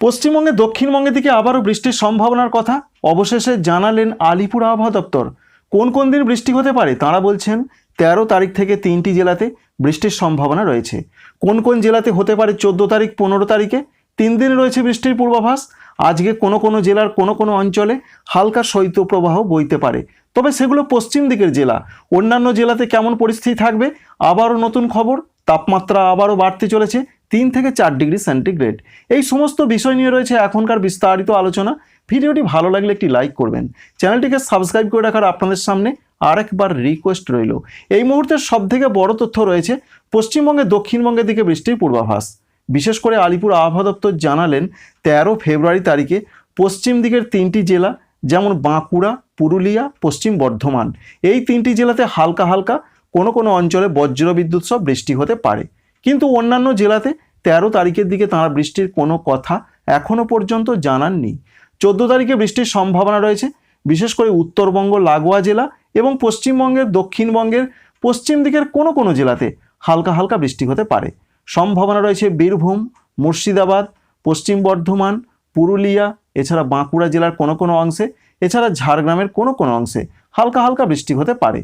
পশ্চিমবঙ্গে দক্ষিণবঙ্গের দিকে আবারও বৃষ্টির সম্ভাবনার কথা। অবশেষে জানালেন আলিপুর আবহাওয়া দপ্তর। কোন কোন দিন বৃষ্টি হতে পারে তাঁরা বলছেন তেরো তারিখ থেকে তিনটি জেলাতে বৃষ্টির সম্ভাবনা রয়েছে। কোন কোন জেলাতে হতে পারে চোদ্দ তারিখ, পনেরো তারিখে? তিন দিন রয়েছে বৃষ্টির পূর্বাভাস। আজকে কোনো কোনো জেলার কোনো কোনো অঞ্চলে হালকা শৈত্যপ্রবাহ বইতে পারে। তবে সেগুলো পশ্চিম দিকের জেলা। অন্যান্য জেলাতে কেমন পরিস্থিতি থাকবে? আবারও নতুন খবর। তাপমাত্রা আবারও বাড়তে চলেছে। তিন থেকে চার ডিগ্রি সেন্টিগ্রেড। এই সমস্ত বিষয় নিয়ে রয়েছে এখনকার বিস্তারিত আলোচনা। ভিডিওটি ভালো লাগলে একটি লাইক করবেন। চ্যানেলটিকে সাবস্ক্রাইব করে রাখার আপনাদের সামনে আরেকবার রিকোয়েস্ট রইল। এই মুহূর্তের সবথেকে বড় তথ্য রয়েছে পশ্চিমবঙ্গে দক্ষিণবঙ্গের দিকে বৃষ্টির পূর্বাভাস। বিশেষ করে আলিপুর আবহাওয়া দপ্তর জানালেন, তেরো ফেব্রুয়ারি তারিখে পশ্চিম দিকের তিনটি জেলা, যেমন বাঁকুড়া, পুরুলিয়া, পশ্চিম বর্ধমান। এই তিনটি জেলাতে হালকা হালকা কোনো কোনো অঞ্চলে বজ্রবিদ্যুৎ সহ বৃষ্টি হতে পারে। কিন্তু অন্যান্য জেলাতে তেরো তারিখের দিকে তাঁরা বৃষ্টির কোনো কথা এখনও পর্যন্ত জানাননি। চোদ্দ তারিখে বৃষ্টির সম্ভাবনা রয়েছে, বিশেষ করে উত্তরবঙ্গ, লাগোয়া জেলা এবং পশ্চিমবঙ্গের, দক্ষিণবঙ্গের, পশ্চিম দিকের কোনো কোনো জেলাতে হালকা হালকা বৃষ্টি হতে পারে। সম্ভাবনা রয়েছে বীরভূম, মুর্শিদাবাদ, পশ্চিম বর্ধমান, পুরুলিয়া, এছাড়া বাঁকুড়া জেলার কোনো কোনো অংশে, এছাড়া ঝাড়গ্রামের কোনো কোনো অংশে হালকা হালকা বৃষ্টি হতে পারে।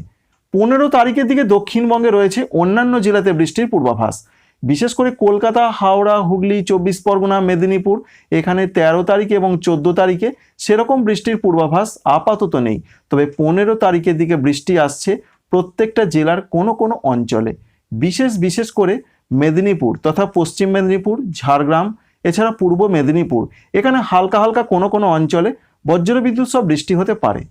পনেরো তারিখের দিকে দক্ষিণবঙ্গে রয়েছে অন্যান্য জেলাতে বৃষ্টির পূর্বাভাস। বিশেষ করে কলকাতা, হাওড়া, হুগলি, চব্বিশ পরগনা, মেদিনীপুর, এখানে তেরো তারিখ এবং চোদ্দ তারিখে সেরকম বৃষ্টির পূর্বাভাস আপাতত নেই। তবে পনেরো তারিখের দিকে বৃষ্টি আসছে প্রত্যেকটা জেলার কোনো কোনো অঞ্চলে। বিশেষ বিশেষ করে মেদিনীপুর তথা পশ্চিম মেদিনীপুর, ঝাড়গ্রাম, এছাড়া পূর্ব মেদিনীপুর। এখানে হালকা হালকা কোনো কোনো অঞ্চলে বজ্রবিদ্যুৎ সব বৃষ্টি হতে পারে।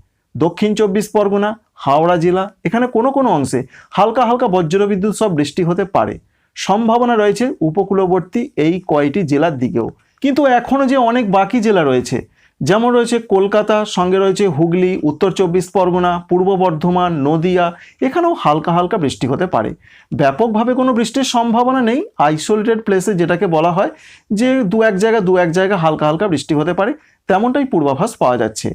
দক্ষিণ চব্বিশ পরগনা, হাওড়া জেলা, এখানে কোনো কোনো অংশে হালকা হালকা বজ্রবিদ্যুৎ সব বৃষ্টি হতে পারে। সম্ভাবনা রয়েছে উপকূলবর্তী এই কয়টি জেলার দিকেও। কিন্তু এখনও যে অনেক বাকি জেলা রয়েছে, যেমন রয়েছে কলকাতা, সঙ্গে রয়েছে হুগলি, উত্তর চব্বিশ পরগনা, পূর্ব বর্ধমান, নদিয়া, এখানেও হালকা হালকা বৃষ্টি হতে পারে। ব্যাপকভাবে কোনো বৃষ্টির সম্ভাবনা নেই। আইসোলেটেড প্লেসে যেটাকে বলা হয় যে দু এক জায়গা দু এক জায়গা হালকা হালকা বৃষ্টি হতে পারে, তেমনটাই পূর্বাভাস পাওয়া যাচ্ছে।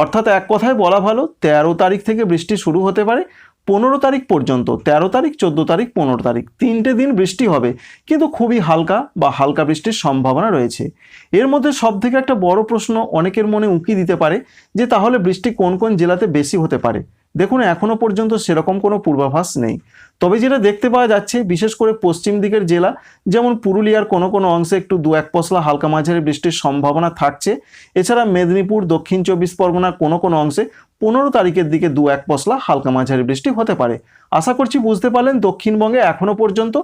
অর্থাৎ এক কথায় বলা ভালো, তেরো তারিখ থেকে বৃষ্টি শুরু হতে পারে, পনেরো তারিখ পর্যন্ত, তেরো তারিখ, চোদ্দ তারিখ, পনেরো তারিখ, তিনটে দিন বৃষ্টি হবে, কিন্তু খুবই হালকা বা হালকা বৃষ্টির সম্ভাবনা রয়েছে। এর মধ্যে সব থেকে একটা বড় প্রশ্ন অনেকের মনে উঁকি দিতে পারে যে, তাহলে বৃষ্টি কোন কোন জেলাতে বেশি হতে পারে? দেখুন এখনও পর্যন্ত সেরকম কোনো পূর্বাভাস নেই। তবে যেটা দেখতে পাওয়া যাচ্ছে, বিশেষ করে পশ্চিম দিকের জেলা, যেমন পুরুলিয়ার কোনো কোনো অংশে একটু দু এক পশলা হালকা মাঝারি বৃষ্টির সম্ভাবনা থাকছে। এছাড়া মেদিনীপুর, দক্ষিণ চব্বিশ পরগনার কোনো কোনো অংশে পনেরো তারিখের দিকে দু এক পশলা হালকা মাঝারি বৃষ্টি হতে পারে। আশা করছি বুঝতে পারলেন, দক্ষিণবঙ্গে এখনও পর্যন্ত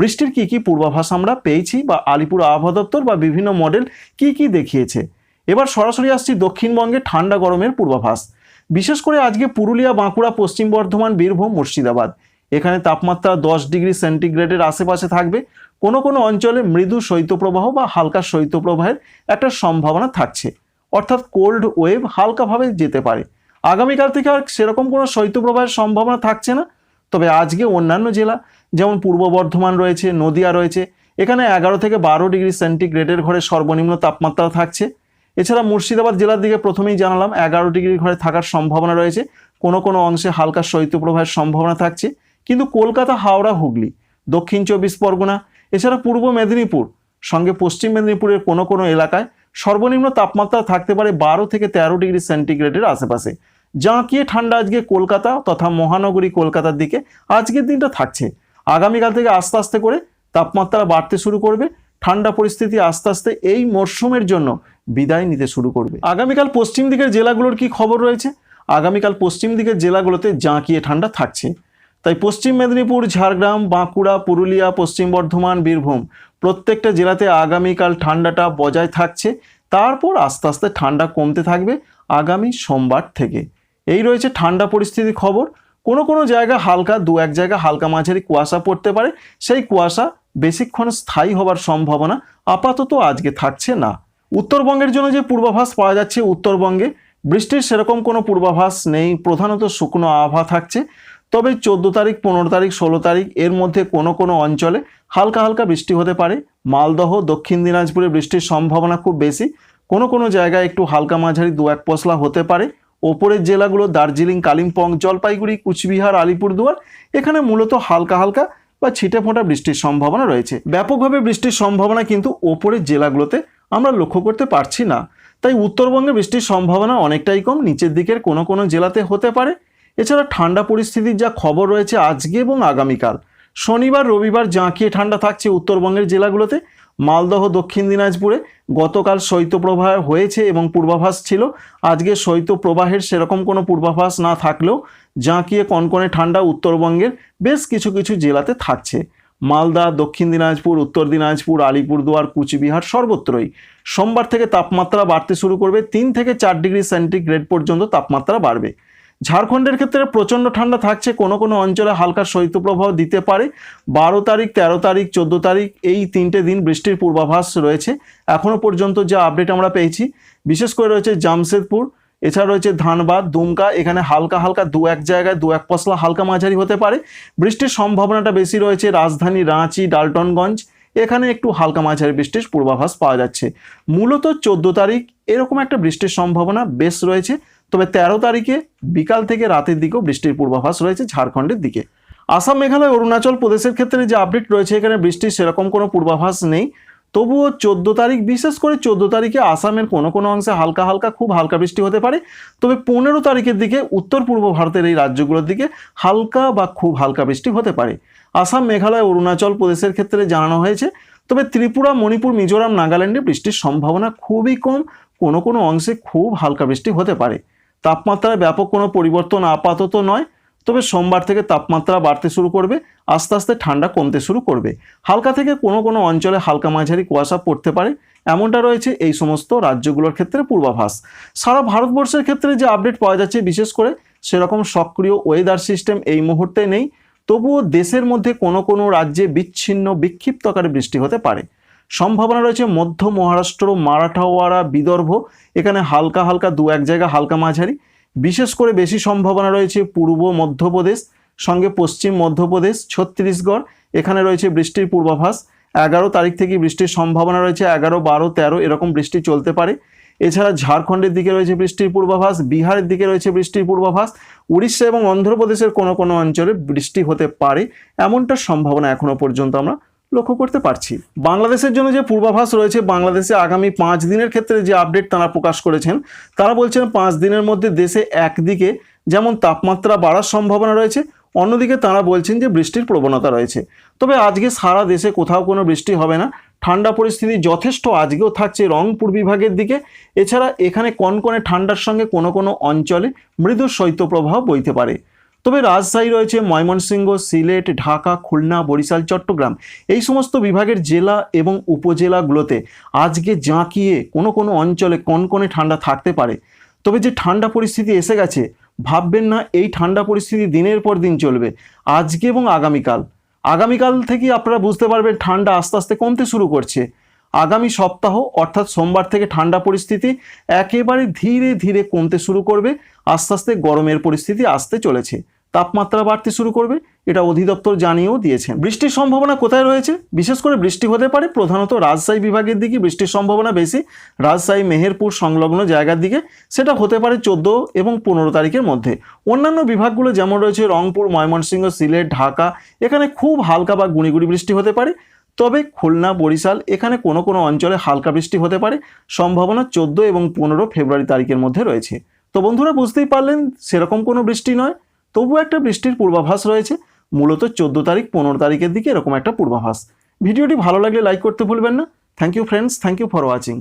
বৃষ্টির কী কী পূর্বাভাস আমরা পেয়েছি বা আলিপুর আবহাওয়া দপ্তর বা বিভিন্ন মডেল কি কি দেখিয়েছে। এবার সরাসরি আসছি দক্ষিণবঙ্গে ঠান্ডা গরমের পূর্বাভাস। বিশেষ করে আজকে পুরুলিয়া, বাঁকুড়া, পশ্চিম বর্ধমান, বীরভূম, মুর্শিদাবাদ। এখানে তাপমাত্রা দশ ডিগ্রি সেন্টিগ্রেডের আশেপাশে থাকবে। কোনো কোনো অঞ্চলে মৃদু শৈত্যপ্রবাহ বা হালকা শৈত্যপ্রবাহের একটা সম্ভাবনা থাকছে। অর্থাৎ কোল্ড ওয়েভ হালকাভাবে যেতে পারে। আগামীকাল থেকে আর সেরকম কোনো শৈত্যপ্রবাহের সম্ভাবনা থাকছে না। তবে আজকে অন্যান্য জেলা, যেমন পূর্ব বর্ধমান রয়েছে, নদিয়া রয়েছে, এখানে এগারো থেকে বারো ডিগ্রি সেন্টিগ্রেডের ঘরে সর্বনিম্ন তাপমাত্রা থাকছে। এছাড়া মুর্শিদাবাদ জেলার দিকে প্রথমেই জানালাম, এগারো ডিগ্রি ঘরে থাকার সম্ভাবনা রয়েছে। কোনো কোনো অংশে হালকা শৈত্যপ্রবাহের সম্ভাবনা থাকছে। কিন্তু কলকাতা, হাওড়া, হুগলি, দক্ষিণ চব্বিশ পরগনা, এছাড়া পূর্ব মেদিনীপুর, সঙ্গে পশ্চিম মেদিনীপুরের কোনো কোনো এলাকায় সর্বনিম্ন তাপমাত্রা থাকতে পারে বারো থেকে তেরো ডিগ্রি সেন্টিগ্রেডের আশেপাশে। জাঁকিয়ে ঠান্ডা আজকে কলকাতা তথা মহানগরী কলকাতার দিকে আজকের দিনটা থাকছে। আগামীকাল থেকে আস্তে আস্তে করে তাপমাত্রা বাড়তে শুরু করবে। ঠান্ডা পরিস্থিতি আস্তে আস্তে এই মরশুমের জন্য বিদায় নিতে শুরু করবে। আগামীকাল পশ্চিম দিকের জেলাগুলোর কি খবর রয়েছে? আগামীকাল পশ্চিম দিকের জেলাগুলোতে জাঁকিয়ে ঠান্ডা থাকছে। তাই পশ্চিম মেদিনীপুর, ঝাড়গ্রাম, বাঁকুড়া, পুরুলিয়া, পশ্চিম বর্ধমান, বীরভূম প্রত্যেকটা জেলাতে আগামীকাল ঠান্ডাটা বজায় থাকছে। তারপর আস্তে আস্তে ঠান্ডা কমতে থাকবে আগামী সোমবার থেকে। এই রয়েছে ঠান্ডা পরিস্থিতির খবর। কোনো কোনো জায়গা হালকা, দু এক জায়গা হালকা মাঝারি কুয়াশা পড়তে পারে। সেই কুয়াশা বেশিক্ষণ স্থায়ী হবার সম্ভাবনা আপাতত আজকে থাকছে না। উত্তরবঙ্গের জন্য যে পূর্বাভাস পাওয়া যাচ্ছে, উত্তরবঙ্গে বৃষ্টির সেরকম কোনো পূর্বাভাস নেই। প্রধানত শুকনো আবহাওয়া থাকছে। তবে চোদ্দ তারিখ, পনেরো তারিখ, ষোলো তারিখ এর মধ্যে কোনো কোনো অঞ্চলে হালকা হালকা বৃষ্টি হতে পারে। মালদহ, দক্ষিণ দিনাজপুরে বৃষ্টির সম্ভাবনা খুব বেশি। কোনো কোনো জায়গায় একটু হালকা মাঝারি দু এক পশলা হতে পারে। ওপরের জেলাগুলো দার্জিলিং, কালিম্পং, জলপাইগুড়ি, কুচবিহার, আলিপুরদুয়ার, এখানে মূলত হালকা হালকা বা ছিটে ফোঁটা বৃষ্টির সম্ভাবনা রয়েছে। ব্যাপকভাবে বৃষ্টির সম্ভাবনা কিন্তু ওপরের জেলাগুলোতে আমরা লক্ষ্য করতে পারছি না। তাই উত্তরবঙ্গে বৃষ্টির সম্ভাবনা অনেকটাই কম। নিচের দিকের কোনো কোনো জেলাতে হতে পারে। এছাড়া ঠান্ডা পরিস্থিতির যা খবর রয়েছে আজকে এবং আগামীকাল। শনিবার, রবিবার জাঁকিয়ে ঠান্ডা থাকছে উত্তরবঙ্গের জেলাগুলোতে। মালদহ, দক্ষিণ দিনাজপুরে গতকাল শৈত্যপ্রবাহ হয়েছে এবং পূর্বাভাস ছিল। আজকে শৈত্যপ্রবাহের সেরকম কোনো পূর্বাভাস না থাকলেও জাঁকিয়ে কনকনে ঠান্ডা উত্তরবঙ্গের বেশ কিছু কিছু জেলাতে থাকছে। মালদা, দক্ষিণ দিনাজপুর, উত্তর দিনাজপুর, আলিপুরদুয়ার, কুচবিহার সর্বত্রই। সোমবার থেকে তাপমাত্রা বাড়তে শুরু করবে। তিন থেকে চার ডিগ্রি সেন্টিগ্রেড পর্যন্ত তাপমাত্রা বাড়বে। ঝাড়খণ্ডের ক্ষেত্রে প্রচণ্ড ঠান্ডা থাকছে, কোনো কোনো অঞ্চলে হালকা শৈত্যপ্রবাহ দিতে পারে। বারো তারিখ, তেরো তারিখ, চোদ্দ তারিখ এই তিনটে দিন বৃষ্টির পূর্বাভাস রয়েছে। এখনও পর্যন্ত যা আপডেট আমরা পেয়েছি, বিশেষ করে রয়েছে জামশেদপুর, এছাড়া রয়েছে ধানবাদ, দুমকা, এখানে হালকা হালকা দু এক জায়গায় দু এক পশলা হালকা মাঝারি হতে পারে। বৃষ্টির সম্ভাবনাটা বেশি রয়েছে রাজধানী রাঁচি, ডালটনগঞ্জ, এখানে একটু হালকা মাঝারি বৃষ্টির পূর্বাভাস পাওয়া যাচ্ছে। মূলত চোদ্দ তারিখ এরকম একটা বৃষ্টির সম্ভাবনা বেশ রয়েছে। তবে তেরো তারিখে বিকাল থেকে রাতের দিকেও বৃষ্টির পূর্বাভাস রয়েছে ঝাড়খণ্ডের দিকে। আসাম, মেঘালয়, অরুণাচল প্রদেশের ক্ষেত্রে যে আপডেট রয়েছে এখানে বৃষ্টির সেরকম কোনো পূর্বাভাস নেই। তবুও চোদ্দ তারিখ, বিশেষ করে চোদ্দ তারিখে আসামের কোনো কোনো অংশে হালকা হালকা, খুব হালকা বৃষ্টি হতে পারে। তবে পনেরো তারিখের দিকে উত্তর পূর্ব ভারতের এই রাজ্যগুলোর দিকে হালকা বা খুব হালকা বৃষ্টি হতে পারে। আসাম, মেঘালয়, অরুণাচল প্রদেশের ক্ষেত্রে জানানো হয়েছে, তবে ত্রিপুরা, মণিপুর, মিজোরাম, নাগাল্যান্ডে বৃষ্টির সম্ভাবনা খুবই কম। কোনো কোনো অংশে খুব হালকা বৃষ্টি হতে পারে। তাপমাত্রায় ব্যাপক কোনো পরিবর্তন আপাতত নয়, তবে সোমবার থেকে তাপমাত্রা বাড়তে শুরু করবে, আস্তে আস্তে ঠান্ডা কমতে শুরু করবে। হালকা থেকে কোনো কোনো অঞ্চলে হালকা মাঝারি কুয়াশা পড়তে পারে, এমনটা রয়েছে এই সমস্ত রাজ্যগুলোর ক্ষেত্রে পূর্বাভাস। সারা ভারতবর্ষের ক্ষেত্রে যে আপডেট পাওয়া যাচ্ছে, বিশেষ করে সেরকম সক্রিয় ওয়েদার সিস্টেম এই মুহূর্তে নেই, তবুও দেশের মধ্যে কোনো কোনো রাজ্যে বিচ্ছিন্ন বিক্ষিপ্ত আকারে বৃষ্টি হতে পারে। সম্ভাবনা রয়েছে মধ্য মহারাষ্ট্র, মারাঠাওয়াড়া, বিদর্ভ। এখানে হালকা হালকা দু এক জায়গা হালকা মাঝারি। বিশেষ করে বেশি সম্ভাবনা রয়েছে পূর্ব মধ্যপ্রদেশ, সঙ্গে পশ্চিম মধ্যপ্রদেশ, ছত্তিশগড়। এখানে রয়েছে বৃষ্টির পূর্বাভাস। এগারো তারিখ থেকে বৃষ্টির সম্ভাবনা রয়েছে এগারো, বারো, তেরো, এরকম বৃষ্টি চলতে পারে। এছাড়া ঝাড়খণ্ডের দিকে রয়েছে বৃষ্টির পূর্বাভাস, বিহারের দিকে রয়েছে বৃষ্টির পূর্বাভাস। উড়িষ্যা এবং অন্ধ্রপ্রদেশের কোনো কোনো অঞ্চলে বৃষ্টি হতে পারে, এমনটা সম্ভাবনা এখনও পর্যন্ত আমরা লক্ষ্য করতে পারছি। বাংলাদেশের জন্য যে পূর্বাভাস রয়েছে বাংলাদেশে আগামী পাঁচ দিনের ক্ষেত্রে যে আপডেট তারা প্রকাশ করেছেন, তারা বলছেন পাঁচ দিনের মধ্যে দেশে একদিকে যেমন তাপমাত্রা বাড়ার সম্ভাবনা রয়েছে, অন্যদিকে তারা বলছেন যে বৃষ্টির প্রবণতা রয়েছে। তবে আজকে সারা দেশে কোথাও কোনো বৃষ্টি হবে না। ঠান্ডা পরিস্থিতি যথেষ্ট আজকেও থাকছে রংপুর বিভাগের দিকে। এছাড়া এখানে কনকনে ঠান্ডার সঙ্গে কোনো কোনো অঞ্চলে মৃদু শৈত্যপ্রবাহ বইতে পারে। তবে রাজশাহী রয়েছে ময়মনসিংহ, সিলেট, ঢাকা, খুলনা, বরিশাল, চট্টগ্রাম। এই সমস্ত বিভাগের জেলা এবং উপজেলাগুলোতে আজকে জাঁকিয়ে কোনো কোনো অঞ্চলে কনকনে ঠান্ডা থাকতে পারে। তবে যে ঠান্ডা পরিস্থিতি এসে গেছে, ভাববেন না, এই ঠান্ডা পরিস্থিতি দিনের পর দিন চলবে, আজকে এবং আগামীকাল। আগামীকাল থেকে আপনারা বুঝতে পারবেন, ঠান্ডা আস্তে আস্তে কমতে শুরু করছে। আগামী সপ্তাহ, অর্থাৎ সোমবার থেকে ঠান্ডা পরিস্থিতি একেবারে ধীরে ধীরে কমতে শুরু করবে, আস্তে আস্তে গরমের পরিস্থিতি আসতে চলেছে। তাপমাত্রা বাড়তে শুরু করবে, এটা অধিদপ্তর জানিয়েও দিয়েছেন। বৃষ্টির সম্ভাবনা কোথায় রয়েছে? বিশেষ করে বৃষ্টি হতে পারে প্রধানত রাজশাহী বিভাগের দিকে। বৃষ্টির সম্ভাবনা বেশি রাজশাহী, মেহেরপুর সংলগ্ন জায়গার দিকে। সেটা হতে পারে চোদ্দ এবং পনেরো তারিখের মধ্যে। অন্যান্য বিভাগগুলো যেমন রয়েছে রংপুর, ময়মনসিংহ, সিলেট, ঢাকা, এখানে খুব হালকা বা গুঁড়িগুড়ি বৃষ্টি হতে পারে। তবে খুলনা, বরিশাল, এখানে কোনো কোনো অঞ্চলে হালকা বৃষ্টি হতে পারে। সম্ভাবনা চোদ্দ এবং পনেরো ফেব্রুয়ারি তারিখের মধ্যে রয়েছে। তো বন্ধুরা, বুঝতেই পারলেন, সেরকম কোনো বৃষ্টি নয়। তবু একটা বৃষ্টির পূর্বাভাস রয়েছে। মূলত চোদ্দ তারিখ, পনেরো তারিখের দিকে এরকম একটা পূর্বাভাস। ভিডিওটি ভালো লাগলে লাইক করতে ভুলবেন না। Thank you friends thank you for watching